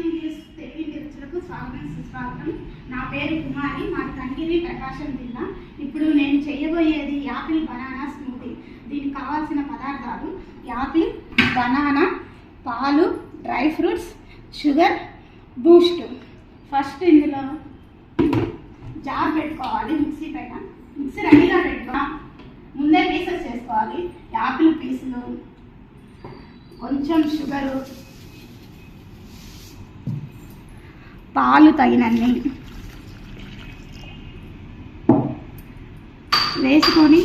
Amaravati news తెలియని రుచులకు స్వాగతం సుస్వాగతం. నా పేరు కుమారి మా కంగిరి ప్రకాశం జిల్లా. ఇప్పుడు నేను చేయబోయేది యాపిల్ బనానా స్మూతీ దీనికి కావాల్సిన పదార్థాలు యాపిల్ బనానా పాలు dry fruits sugar Boost. First ఇందులో జార్ పెట్టుకోవాలి మిక్సీ పైన. మిక్సీ రెడీగా పెట్టుకో ముందే పీసెస్ చేసుకోవాలి. యాపిల్ పీసులు కొంచెం షుగరు పాలు తగినన్ని. వేసుకొని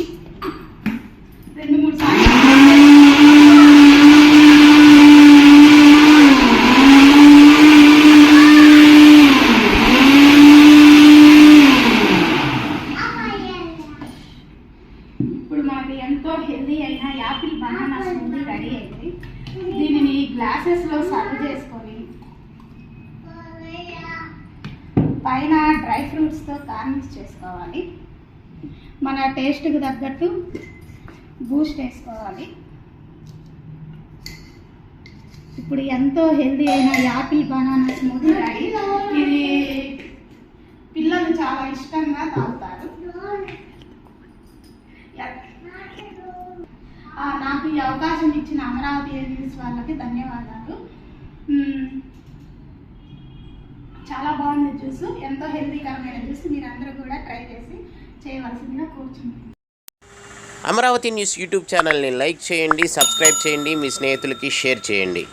రెండు మూడు సార్లు. ఇప్పుడు మనకి ఎంతో హెల్దీ అయిన యాపిల్ బనానా స్మూదీ రెడీ అయింది. దీనిని గ్లాసెస్లో సర్వ్ చేసుకొని పైన డ్రై ఫ్రూట్స్తో గార్నిష్ చేసుకోవాలి. మన టేస్ట్కి తగ్గట్టు బూస్ట్ వేసుకోవాలి. ఇప్పుడు ఎంతో హెల్దీ అయిన యాపిల్ బనానా స్మూదీ రెడీ ఇది పిల్లలు చాలా ఇష్టంగా తాగుతారు. నాకు ఈ అవకాశం ఇచ్చిన అమరావతి ఏజెన్స్ వాళ్ళకి ధన్యవాదాలు. జ్యూస్ ఎంతో హెల్తీకరమైన జ్యూస్ మీరు అందరూ కూడా ట్రై చేసి చేయవలసిందిగా కూర్చున్నాను. అమరావతి న్యూస్ యూట్యూబ్ ఛానల్ని లైక్ చేయండి సబ్స్క్రైబ్ చేయండి మీ స్నేహితులకి షేర్ చేయండి.